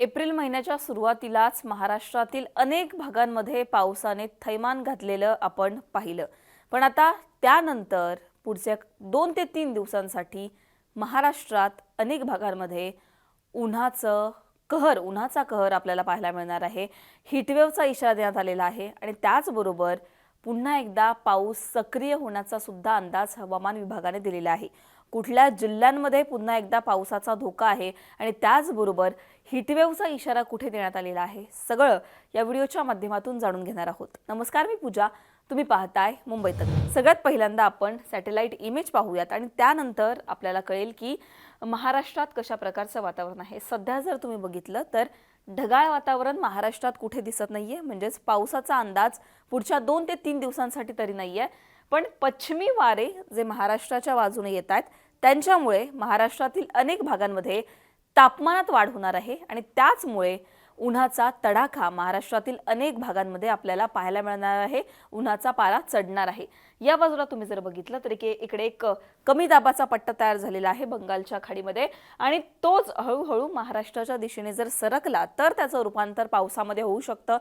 April महिन्याच्या सुरुवातीलाच महाराष्ट्रातील अनेक भागांमध्ये पावसाने थैमान घातलेलं आपण पाहिलं. पण आता त्यानंतर पुढच्या दोन ते तीन दिवसांसाठी महाराष्ट्रात अनेक भागांमध्ये उन्हाचं कहर उन्हाचा कहर आपल्याला पाहायला मिळणार आहे. हिटवेवचा इशारा देण्यात आलेला आहे आणि त्याचबरोबर पुन्हा एकदा पाऊस सक्रिय होण्याचा सुद्धा अंदाज हवामान विभागाने दिलेला आहे. कुठल्या जिल्ह्यांमध्ये पुन्हा एकदा पावसाचा धोका आहे आणि त्याचबरोबर हिटवेवचा इशारा कुठे देण्यात आलेला आहे? सगळं या व्हिडिओच्या माध्यमातून जाणून घेणार आहोत. नमस्कार मी पूजा. तुम्ही पाहताय मुंबई तक. सगळ्यात पहिल्यांदा आपण सॅटेलाइट इमेज पाहूयात आणि त्यानंतर आपल्याला कळेल की महाराष्ट्रात कशा प्रकारचं वातावरण आहे. सध्या जर तुम्ही बघितलं तर ढगाळ वातावरण महाराष्ट्रात कुठे दिसत नाहीये. म्हणजेच पावसाचा अंदाज पुढच्या दोन ते तीन दिवसांसाठी तरी नाही आहे पण पश्चिमी वारे जे महाराष्ट्राच्या बाजूने येत आहेत त्यांच्यामुळे महाराष्ट्रातील अनेक भागांमध्ये तापमानात वाढ होणार आहे आणि त्याचमुळे उन्हाचा तडाखा महाराष्ट्रातील अनेक भागांमध्ये आपल्याला पाहायला मिळणार आहे. उन्हाचा पारा चढणार आहे. या बाजूला तुम्ही जर बघितलं तर इकडे इकडे एक कमी दाबाचा पट्टा तयार झालेला आहे बंगालच्या खाडीमध्ये. आणि तोच हळूहळू महाराष्ट्राच्या दिशेने जर सरकला तर त्याचं रूपांतर पावसामध्ये होऊ शकतं.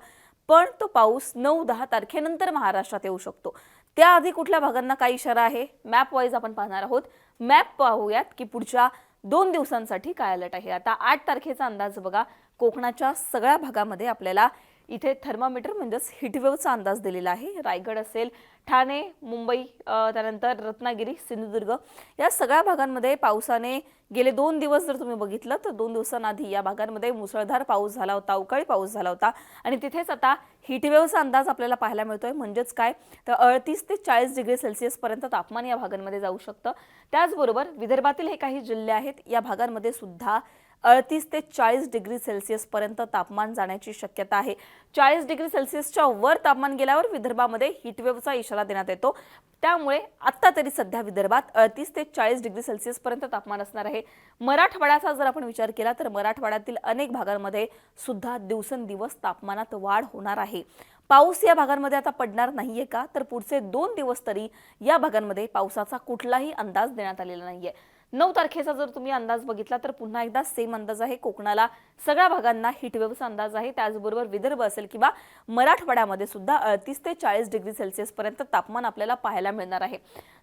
पण तो पाऊस नऊ दहा तारखेनंतर महाराष्ट्रात येऊ शकतो. त्याआधी कुठल्या भागांना काय इशारा आहे? मॅप वाईज आपण पाहणार आहोत. मॅप पाहूयात की पुढच्या दोन दिवसांसाठी काय अलर्ट आहे. आता आठ तारखेचा अंदाज बघा. कोकणाच्या सगळ्या भागामध्ये आपल्याला इथे थर्मामीटर म्हणजेच हिटवेवचा अंदाज दिलेला आहे. रायगड असेल ठाणे मुंबई त्यानंतर रत्नागिरी सिंधुदुर्ग या सगळ्या भागांमध्ये पावसाने गेले दोन दिवस जर तुम्ही बघितलं तर दोन दिवसांआधी या भागांमध्ये मुसळधार पाऊस झाला होता अवकाळी पाऊस झाला होता. आणि तिथेच आता हिटवेवचा अंदाज आपल्याला पाहायला मिळतोय. म्हणजेच काय? तर अडतीस ते चाळीस डिग्री सेल्सिअसपर्यंत तापमान या भागांमध्ये जाऊ शकतं. त्याचबरोबर विदर्भातील हे काही जिल्हे आहेत या भागांमध्ये सुद्धा अडतीस ते चाळीस डिग्री सेल्सिअसपर्यंत तापमान जाण्याची शक्यता आहे. चाळीस डिग्री सेल्सिअसच्या वर तापमान गेल्यावर विदर्भामध्ये हिटवेवचा इशारा देण्यात येतो. त्यामुळे आत्ता तरी सध्या विदर्भात अडतीस ते चाळीस डिग्री सेल्सिअसपर्यंत तापमान असणार आहे. मराठवाड्याचा जर आपण विचार केला तर मराठवाड्यातील अनेक भागांमध्ये सुद्धा दिवसेंदिवस तापमानात वाढ होणार आहे. पाऊस या भागांमध्ये आता पडणार नाहीये का? तर पुढचे दोन दिवस तरी या भागांमध्ये पावसाचा कुठलाही अंदाज देण्यात आलेला नाहीये. नऊ तारखेचा जर तुम्ही अंदाज बघितला तर पुन्हा एकदा सेम अंदाज आहे कोकणाला. सगळ्या भागांना हिटवेवचा अंदाज आहे. त्याचबरोबर विदर्भ असेल किंवा मराठवाड्यामध्ये सुद्धा अडतीस ते चाळीस डिग्री सेल्सिअस पर्यंत तापमान आपल्याला पाहायला मिळणार आहे.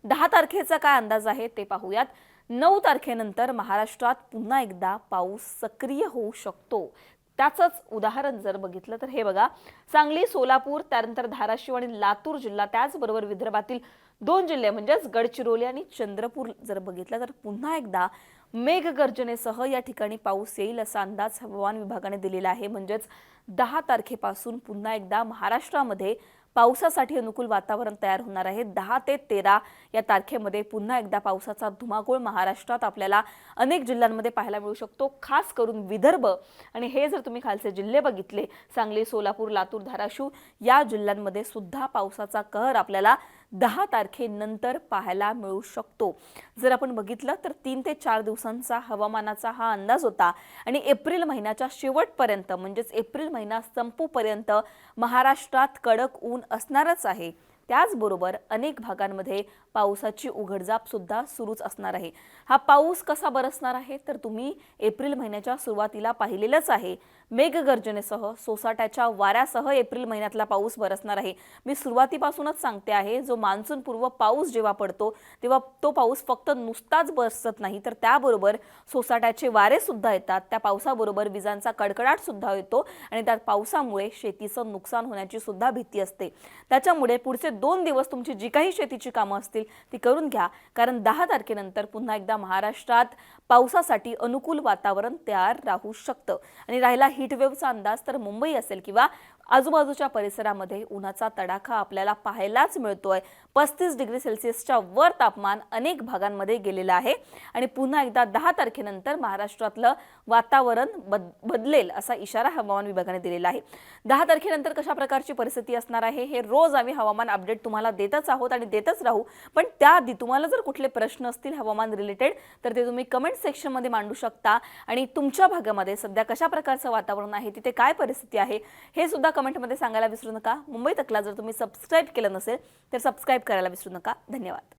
दहा तारखेचा काय अंदाज आहे ते पाहूयात. नऊ तारखेनंतर महाराष्ट्रात पुन्हा एकदा पाऊस सक्रिय होऊ शकतो. त्याचंच उदाहरण जर बघितलं तर हे बघा. सांगली सोलापूर त्यानंतर धाराशिव आणि लातूर जिल्हा त्याचबरोबर विदर्भातील दोन जिल्हे म्हणजेच गडचिरोली आणि चंद्रपूर जर बघितलं तर पुन्हा एकदा मेघगर्जनेसह या ठिकाणी पाऊस येईल असा अंदाज हवामान विभागाने दिलेला आहे. म्हणजेच दहा तारखेपासून पुन्हा एकदा महाराष्ट्रामध्ये पावसासाठी अनुकूल वातावरण तयार होणार आहे. दहा ते तेरा या तारखेमध्ये पुन्हा एकदा पावसाचा धुमाकूळ महाराष्ट्रात आपल्याला अनेक जिल्ह्यांमध्ये पाहायला मिळू शकतो. खास करून विदर्भ आणि हे जर तुम्ही खालचे जिल्हे बघितले सांगली सोलापूर लातूर धाराशिव या जिल्ह्यांमध्ये सुद्धा पावसाचा कहर आपल्याला दहा तारखेनंतर पाहायला मिळू शकतो. जर आपण बघितलं तर तीन ते चार दिवसांचा हवामानाचा हा अंदाज होता आणि एप्रिल महिन्याच्या शेवटपर्यंत म्हणजेच एप्रिल महिना संपूपर्यंत महाराष्ट्रात कडक ऊन असणारच आहे. त्याचबरोबर अनेक भागांमध्ये पावसाची उघडझाप सुद्धा सुरूच असणार आहे. हा पाऊस कसा बरसणार आहे? तर तुम्ही एप्रिल महिन्याच्या सुरुवातीला पाहिलेलंच आहे. मेघगर्जनेसह सोसाट्याच्या वाऱ्यासह एप्रिल महिन्यातला पाऊस बरसणार आहे. मी सुरुवातीपासूनच सांगते आहे जो मान्सूनपूर्व पाऊस जेव्हा पडतो तेव्हा तो पाऊस फक्त नुसताच बरसत नाही. तर त्याबरोबर सोसाट्याचे वारे सुद्धा येतात त्या पावसाबरोबर विजांचा कडकडाट सुद्धा येतो आणि त्या पावसामुळे शेतीचं नुकसान होण्याची सुद्धा भीती असते. त्याच्यामुळे पुढचे दोन दिवस तुमची जी काही शेतीची कामं असतील ती करून घ्या. कारण दहा तारखेनंतर पुन्हा एकदा महाराष्ट्रात पावसासाठी अनुकूल वातावरण तयार राहू शकतं. आणि राहिला हिटवेवचा अंदाज तर मुंबई असेल किंवा आजूबाजूच्या परिसरामध्ये उन्हाचा तडाखा आपल्याला पाहायलाच मिळतोय. पस्तीस डिग्री सेल्सिअसच्या वर तापमान अनेक भागांमध्ये गेलेलं आहे. आणि पुन्हा एकदा दहा तारखेनंतर महाराष्ट्रातलं वातावरण बद बदलेल असा इशारा हवामान विभागाने दिलेला आहे. दहा तारखेनंतर कशा प्रकारची परिस्थिती असणार आहे हे रोज आम्ही हवामान अपडेट तुम्हाला देतच आहोत आणि देतच राहू. पण त्याआधी तुम्हाला जर कुठले प्रश्न असतील हवामान रिलेटेड तर ते तुम्ही कमेंट सेक्शनमध्ये मांडू शकता. आणि तुमच्या भागामध्ये सध्या कशा प्रकारचं वातावरण आहे तिथे काय परिस्थिती आहे हे सुद्धा कमेंटमध्ये सांगायला विसरू नका. मुंबई तकला जर तुम्ही सबस्क्राईब केलं नसेल तर सबस्क्राईब करायला विसरू नका. धन्यवाद.